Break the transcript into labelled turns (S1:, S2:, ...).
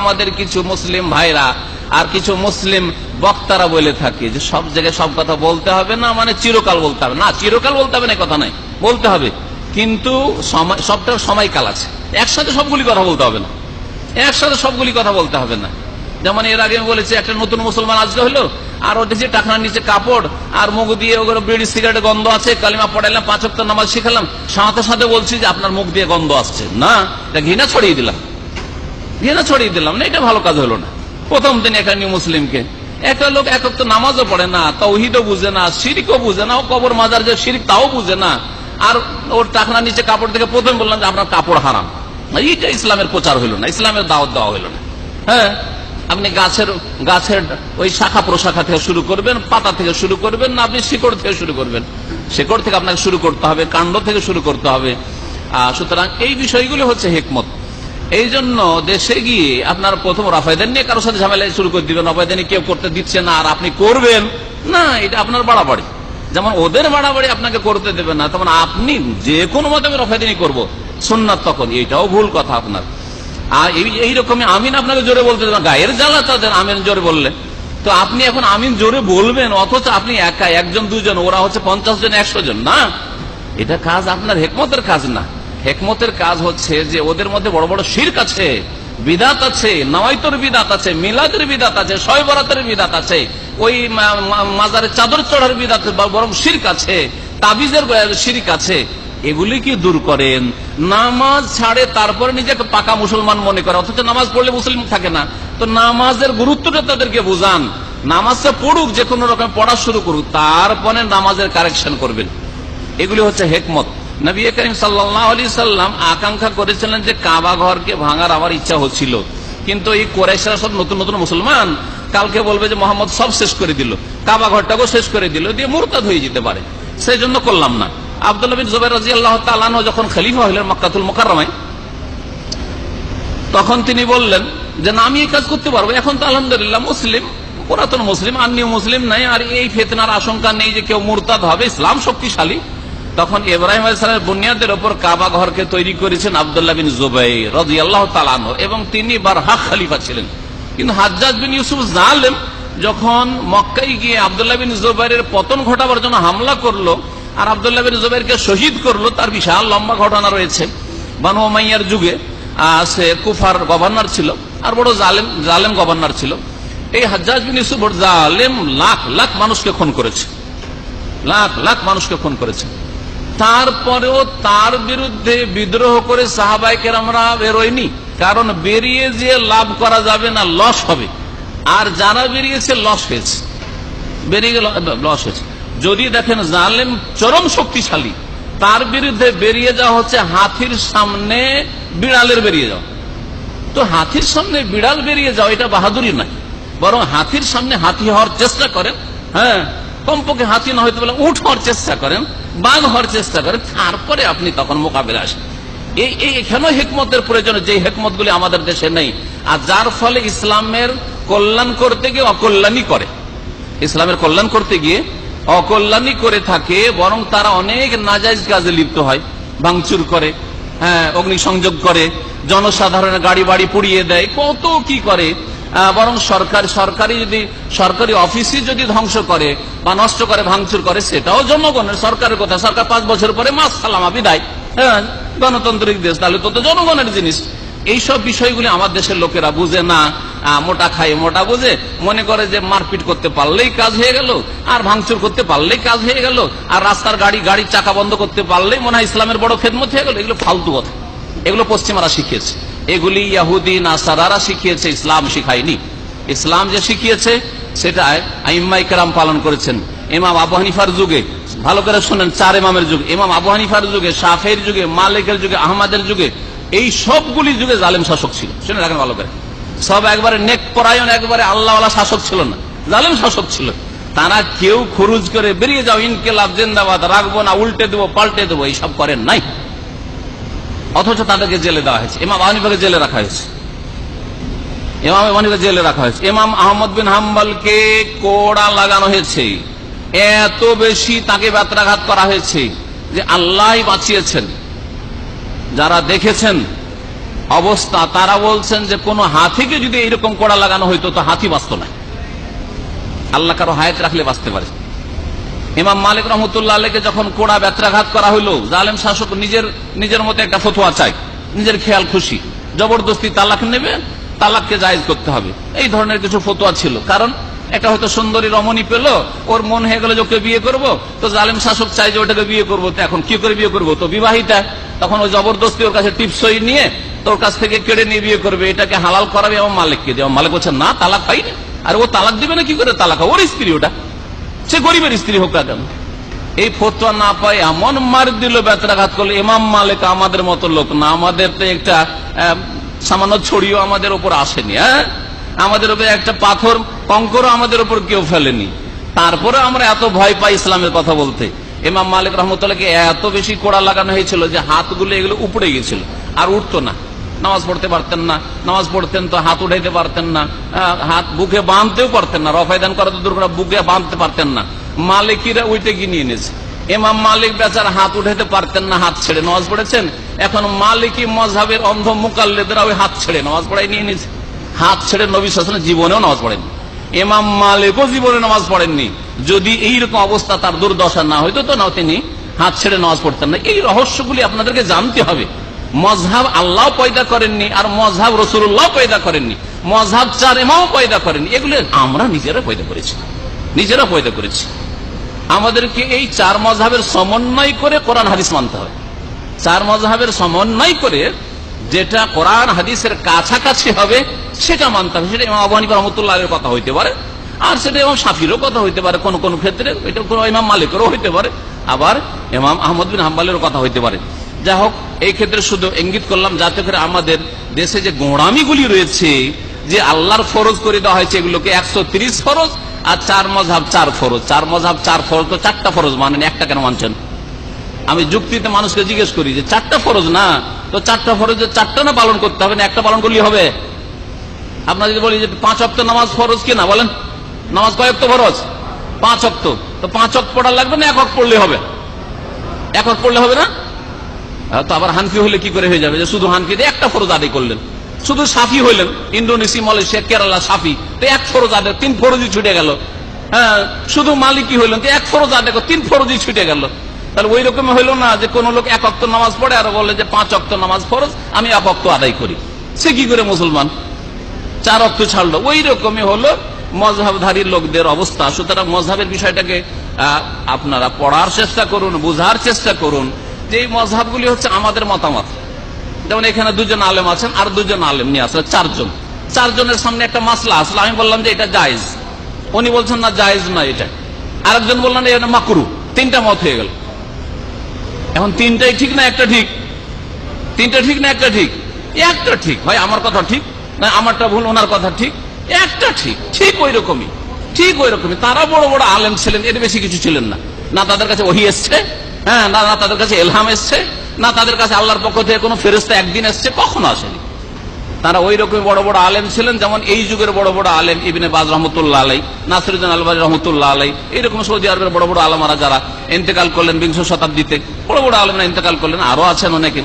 S1: আমাদের কিছু মুসলিম ভাইরা আর কিছু মুসলিম বক্তারা বলে থাকে যে সব জায়গায় সব কথা বলতে হবে না মানে চিরকাল বলতে হবে। না, চিরকাল বলতে হবে না কথা নাই বলতে হবে। কিন্তু সবটার সময়কাল আছে। একসাথে সবগুলি কথা বলতে হবে না। একসাথে সবগুলি কথা বলতে হবে না। যেমন এর আগে বলেছি, একটা নতুন মুসলমান আজকে হলো, আর ওর দেখছি টাকনার নিচে কাপড়, আর মুখ দিয়ে ওগুলো বিড়ি, সিগারেট গন্ধ আছে, কালিমা পড়াইলাম, পাঁচ অক্ট নামাজ শিখালাম, সাথে সাথে বলছি যে আপনার মুখ দিয়ে গন্ধ আসছে। না, এটা ঘৃণা ছড়িয়ে দিলাম। ঘৃণা ছড়িয়ে দিলাম না, এটা ভালো কাজ হলো না। প্রথম দিন এখানে মুসলিমকে, একটা লোক এক তো নামাজও পড়ে না তৌহিদও বুঝে না সিরিকও বুঝে না, ও কবর মাজার যে সিরিক তাও বুঝে না। আর ওর টাকনা নিচে কাপড় থেকে প্রথম বললাম যে আপনার কাপড় হারাম। এইটা ইসলামের প্রচার হইল না, ইসলামের দাওয়াত দেওয়া হইল না। হ্যাঁ আপনি গাছের গাছের ওই শাখা প্রশাখা থেকে শুরু করবেন, পাতা থেকে শুরু করবেন, না আপনি শিকড় থেকে শুরু করবেন। শিকড় থেকে আপনাকে শুরু করতে হবে, কাণ্ড থেকে শুরু করতে হবে। সুতরাং এই বিষয়গুলো হচ্ছে হেকমত। এই জন্য দেশে গিয়ে আপনার প্রথম রাফায়দান নিয়ে কারোর সাথে ঝামেলা শুরু করে দিবেন রাফায়দানি কেউ করতে দিচ্ছে না, আর আপনি করবেন। না, এটা আপনার বাড়াবাড়ি। যেমন ওদের বাড়াবাড়ি আপনাকে করতে দেবে না, তেমন আপনি যে কোনো মতে আমি রফায়দানি করব। সোননাথ তখন এইটাও ভুল কথা আপনার। আর এই- এইরকমই আমিন আপনাকে জোরে বলতে দেবেন গায়ের জ্বালা তাদের আমিন জোরে বললে। তো আপনি এখন আমিন জোরে বলবেন, অথচ আপনি একা, একজন, দুজন, ওরা হচ্ছে পঞ্চাশ জন, একশো জন, না। এটা কাজ আপনার হেকমতের কাজ না। হেকমতের কাজ হচ্ছে যে ওদের মধ্যে বড় বড় শির্ক আছে, বিদাত আছে, নওয়াইতর বিদাত আছে, মিলাদের বিদাত আছে শয় বরাতের বিদাত আছে, ওই মাজারে চাদর চড়ার বিদাত বরং শির্ক আছে, তাবিজের শিরিক আছে, এগুলি কি দূর করেন? নামাজ ছাড়ে তারপরে নিজেকে পাকা মুসলমান মনে করে, অথচ নামাজ পড়লে মুসলিম থাকে না। তো নামাজের গুরুত্বটা তাদেরকে বুঝান। নামাজটা পড়ুক, যে কোনো রকম পড়া শুরু করুক, তারপরে নামাজের কারেকশন করবেন। এগুলি হচ্ছে হেকমত। নবী করিম সাল্লাহ আলি সাল্লাম আকাঙ্ক্ষা করেছিলেন যে কাবা ঘরকে ভাঙার আবার ইচ্ছা হচ্ছিল। কিন্তু এই কোরাইশরা সব নতুন নতুন মুসলমান। কালকে বলবে যে মোহাম্মদ সব শেষ করে দিল। কাবা শেষ করে দিল। দিয়ে হয়ে যেতে পারে। সেই জন্য করলাম না। রাজি আল্লাহ তালানো যখন খলিফা হইলেন মক্কাতুল মোকাররমায়, তখন তিনি বললেন যে না, আমি এই কাজ করতে পারব। এখন তো আলহামদুলিল্লাহ মুসলিম, পুরাতন মুসলিম, আর মুসলিম নাই। আর এই ফেতনার আশঙ্কা নেই যে কেউ মুরতাদ হবে, ইসলাম শক্তিশালী। তখন ইব্রাহিম আলাইসালামের বুনিয়াদের ওপর কাবা ঘরকে তৈরি করেছেন আবদুল্লাহ বিন জুবাই রাজি আল্লাহ তালানো এবং তিনি বারহাক খালিফা ছিলেন। কিন্তু হাজ্জাজ বিন ইউসুফ জালেম যখন মক্কাই গিয়ে আবদুল্লাহ বিন জুবাইরের পতন ঘটাবার জন্য হামলা করল আর আবদুল্লাহ বিন জুবাইরকে শহীদ করল, তার বিশাল লম্বা ঘটনা রয়েছে। বানু মাইয়ার যুগে সে কুফার গভর্নর ছিল আর বড় জালেম জালেম গভর্নর ছিল। এই হাজ্জাজ বিন ইউসুফ জালেম, লাখ লাখ মানুষকে খুন করেছে। লাখ লাখ মানুষকে খুন করেছে। তারপরেও তার বিরুদ্ধে বিদ্রোহ করে সাহাবাইকের আমরা বেরোয়নি। কারণ বেরিয়ে যে লাভ করা যাবে না, লস হবে। আর যারা বেরিয়েছে, লস হয়েছে। বেরিয়ে লস হয়েছে। যদি দেখেন জালেম চরম শক্তিশালী, তার বিরুদ্ধে বেরিয়ে যাওয়া হচ্ছে হাতির সামনে বিড়ালের বেরিয়ে যাওয়া। তো হাতির সামনে বিড়াল বেরিয়ে যাও এটা বাহাদুরি নাই বরং হাতির সামনে হাতি হওয়ার চেষ্টা করেন হ্যাঁ কমপক্ষে হাতি না হয়তো বলে উঠ হওয়ার চেষ্টা করেন। বাঘ হওয়ার চেষ্টা করেন তারপরে আপনি তখন মোকাবিলা আসেন। এই এখানেও হেকমতের প্রয়োজন, যে হেকমত আমাদের দেশে নেই। আর যার ফলে ইসলামের কল্যাণ করতে গিয়ে অকল্যাণই করে। ইসলামের কল্যাণ করতে গিয়ে অকল্যাণই করে থাকে, বরং তারা অনেক নাজাইজ কাজে লিপ্ত হয়। ভাঙচুর করে হ্যাঁ অগ্নিসংযোগ করে, জনসাধারণের গাড়ি বাড়ি পুড়িয়ে দেয়, কত কি করে। বরং সরকার, সরকারি যদি, সরকারি অফিসই যদি ধ্বংস করে বা নষ্ট করে, ভাঙচুর করে, সেটাও জনগণের সরকারের কথা। সরকার পাঁচ বছর পরে মাস সালামা বিদায় হ্যাঁ গণতান্ত্রিক দেশ, তাহলে তো জনগণের জিনিস। এইসব বিষয়গুলি আমার দেশের লোকেরা বুঝে না। মোটা খায়, মোটা বুঝে। মনে করে যে মারপিট করতে পারলেই কাজ হয়ে গেল, আর ভাঙচুর করতে পারলেই কাজ হয়ে গেল, আর রাস্তার গাড়ি গাড়ির চাকা বন্ধ করতে পারলেই মনে হয় ইসলামের বড় খেদমত হয়ে গেল। এগুলো ফালতু কথা। এগুলো পশ্চিমারা শিখিয়েছে। এগুলি ইয়াহুদি, নাসারারা শিখিয়েছে, ইসলাম শিখায়নি। ইসলাম যে শিখিয়েছে সেটা আইম্মাই কেরাম পালন করেছেন। ইমাম আবু হানিফার যুগে, ভালো করে শোনেন, চার ইমামের যুগে। ইমাম আবু হানিফার যুগে শাফের যুগে, মালিকের যুগে, আহমদের যুগে, এই সবগুলি যুগে জালেম শাসক ছিল। শুনে রাখেন ভালো করে। সব একবারে নেক পরায়ণ, একবারে আল্লাহওয়ালা শাসক ছিল না। জালেম শাসক ছিল। তারা কেউ খরুজ করে, বেরিয়ে যাও, ইনকেলাব, জিন্দাবাদ, রাখব না, উল্টে দেবো, পাল্টে দেবো, এইসব করেন নাই। অথচ তাদেরকে জেলে দেওয়া হয়েছে। ইমাম আহনিফাকে জেলে রাখা হয়েছে। ইমাম আহনিফাকে জেলে রাখা হয়েছে। ইমাম আহমদ বিন হাম্বালকে কোড়া লাগানো হয়েছে। এত বেশি তাকে ব্যত্রাঘাত করা হয়েছে যে আল্লাহ বাঁচিয়েছেন। যারা দেখেছেন অবস্থা, তারা বলছেন যে কোন হাতিকে যদি এরকম কোড়া লাগানো হইতো, তো হাতি বাঁচত না। আল্লাহ কারও হায়াত রাখলে বাঁচতে পারে। ইমাম মালিক রহমতুল্লাহ আলীকে যখন কোড়া ব্যত্রাঘাত করা হইল, জালেম শাসক নিজের নিজের মতো একটা ফতোয়া চাই নিজের খেয়াল খুশি। জবরদস্তি তালাক নেবে, তালাককে জায়েজ করতে হবে। এই ধরনের কিছু ফতোয়া ছিল। কারণ একটা হয়তো সুন্দরী রমণী পেল, ওর মন হয়ে গেল যে ওকে বিয়ে করব, তো জালেম শাসক চাই যে ওটাকে বিয়ে করব। তো এখন কি করে বিয়ে করব? তো বিবাহিতা। তখন ওই জবরদস্তি ওর কাছে টিপসই নিয়ে তোর কাছ থেকে কেড়ে নিয়ে বিয়ে করবে। এটাকে হালাল করাবে এবং মালিককে। দিয়ে মালিক বলছে, না, তালাক পাইনি। আর ও তালাক দিবে না, কি করে তালাক? ওর স্ত্রী ওটা। সে গরিবের স্ত্রী হোক না কেন? এই ফতোয়া না পায় এমন মার দিল ব্যত্রাঘাত করল, ইমাম মালিক আমাদের মতো লোক না, আমাদের তো একটা সামান্য ছড়িও আমাদের উপর আসেনি হ্যাঁ? আমাদের উপর একটা পাথর, কঙ্করও আমাদের উপর কেউ ফেলেনি। তারপরে আমরা এত ভয় পাই ইসলামের কথা বলতে। ইমাম মালিক রহমতুল্লাহকে এত বেশি কোড়া লাগানো হয়েছিল যে হাতগুলো এগুলো উপড়ে গেছিল, আর উঠতো না। নামাজ পড়তে পারতেন না, নামাজ পড়তেন তো হাত উঠাইতে পারতেন না হাত বুকে বাঁধতেও পারতেন না, রফায়দান করা তো দূর করে বুকে বাঁধতে পারতেন না। মালিকিরা ওইটা কিনে এনেছে? এমাম মালিক বেচার হাত উঠাইতে পারতেন না, হাত ছেড়ে নামাজ পড়েছেন? এখন মালিকি মজাবের অন্ধ মুকাল্লেদরা ওই হাত ছেড়ে নামাজ পড়াই নিয়ে নিয়েছে হাত ছেড়ে নবী শাসনের জীবনেও নামাজ পড়েনি এমাম মালিকও জীবনে নামাজ পড়েননি। যদি এইরকম অবস্থা তার দুর্দশা না হইতো তো না তিনি হাত ছেড়ে নামাজ পড়তেন না। এই রহস্যগুলি আপনাদেরকে জানতে হবে। মজহাব আল্লাহ পয়দা করেননি আর মজহাব রসুল্লাহ পয়দা করেননি। মজহাব চার এমাও পয়দা করেননি। এগুলো আমরা নিজেরা পয়দা করেছি। নিজেরা পয়দা করেছি। আমাদেরকে এই চার মজহাবের সমন্বয় করে কোরআন হাদিস মানতে হবে চার মজহাবের সমন্বয় করে যেটা কোরআন হাদিসের কাছাকাছি হবে, সেটা মানতে হবে। সেটা ইমাম আবু হানিফা রহমতুল্লাহ কথা হইতে পারে, আর সেটা ইমাম সাফিরও কথা হইতে পারে, কোন কোন ক্ষেত্রে। এটা ইমাম মালিকেরও হইতে পারে, আবার ইমাম আহমদ বিন হাম্বালেরও কথা হইতে পারে। যাই হোক এই ক্ষেত্রে শুধু ইঙ্গিত করলাম, যাতে করে আমাদের দেশে যে গোড়ামিগুলি রয়েছে, যে আল্লাহর ফরজ করে দেওয়া হয়েছে, এগুলোকে একশো তিরিশ ফরজ আর চার মজাব চার ফরজ। চার মজাব চার ফরজ তো চারটা ফরজ মানেন একটা কেন মানছেন? আমি যুক্তিতে মানুষকে জিজ্ঞেস করি যে চারটা ফরজ না? তো চারটা ফরজ চারটা না পালন করতে হবে না, একটা পালন করলেই হবে? আপনার যদি বলি যে পাঁচ অক্ট নামাজ ফরজ কি না বলেন। নামাজ কয় অক্ট ফরজ? পাঁচ অক্ট তো পাঁচ অক্ট পড়া লাগবে না, এক অক্ট পড়লে হবে? এক অক্ট পড়লে হবে না? তো আবার হানফি হলে কি করে হয়ে যাবে? যে শুধু হানফি একটা ফরজ আদায় করলেন। শুধু সাফি হইলেন, ইন্দোনেশিয়া, মালয়েশিয়া, কেরালা, সাফি। তো এক ফরজ আদায়, তিন ফরজই ছুটে গেল। হ্যাঁ শুধু মালিকি হইলেন, তো এক ফরজ আদায় তিন ফরজই ছুটে গেল। তাহলে ওই রকম হইল না যে কোন লোক এক অক্ত নামাজ পড়ে আর বলে যে পাঁচ অক্ত নামাজ ফরজ, আমি এক অক্ত আদায় করি। সে কি করে মুসলমান? চার অক্ত ছাড়লো। ওই রকমই হলো মজহাবধারী লোকদের অবস্থা। সুতরাং মজহাবের বিষয়টাকে আপনারা পড়ার চেষ্টা করুন, বোঝার চেষ্টা করুন। যে মজহাবগুলি হচ্ছে আমাদের মতামত। যেমন এখানে দুজন আলেম আছেন, আর দুজন আলেম নিয়ে আসলে চারজন। চারজনের সামনে একটা মাসলা আসলে, আমি বললাম যে এটা জায়েজ। উনি বলছেন, না, জায়েজ না এটা। আরেকজন বললেন এটা মাকরু। তিনটা মত হয়ে গেল। এখন তিনটাই ঠিক না একটা ঠিক? তিনটা ঠিক না একটা ঠিক? একটা ঠিক। ভাই, আমার কথা ঠিক? না, আমারটা ভুল, ওনার কথা ঠিক? একটা ঠিক। ঠিক ওই রকমই ঠিক ওই রকমই তারা বড় বড় আলেম ছিলেন, এর বেশি কিছু ছিলেন না। না, তাদের কাছে ওহি এসছে। হ্যাঁ না না, তাদের কাছে এলহাম এসছে, না, তাদের কাছে আল্লাহর পক্ষ থেকে কোনো ফেরস্তা একদিন এসছে, কখনো আসেনি। তারা ওই রকম বড় বড় আলেম ছিলেন, যেমন এই যুগের বড় বড় আলেম ইবিনে বাজ রহমতুল্লাহ আলাই নাসরুদ্দিন আলবাজ রহমতুল্লাহ আলাই এইরকম সৌদি আরবের বড় বড় আলমারা যারা ইন্তেকাল করলেন বিংশ শতাব্দীতে, বড় বড় আলমরা ইন্তেকাল করলেন, আরও আছেন অনেকে।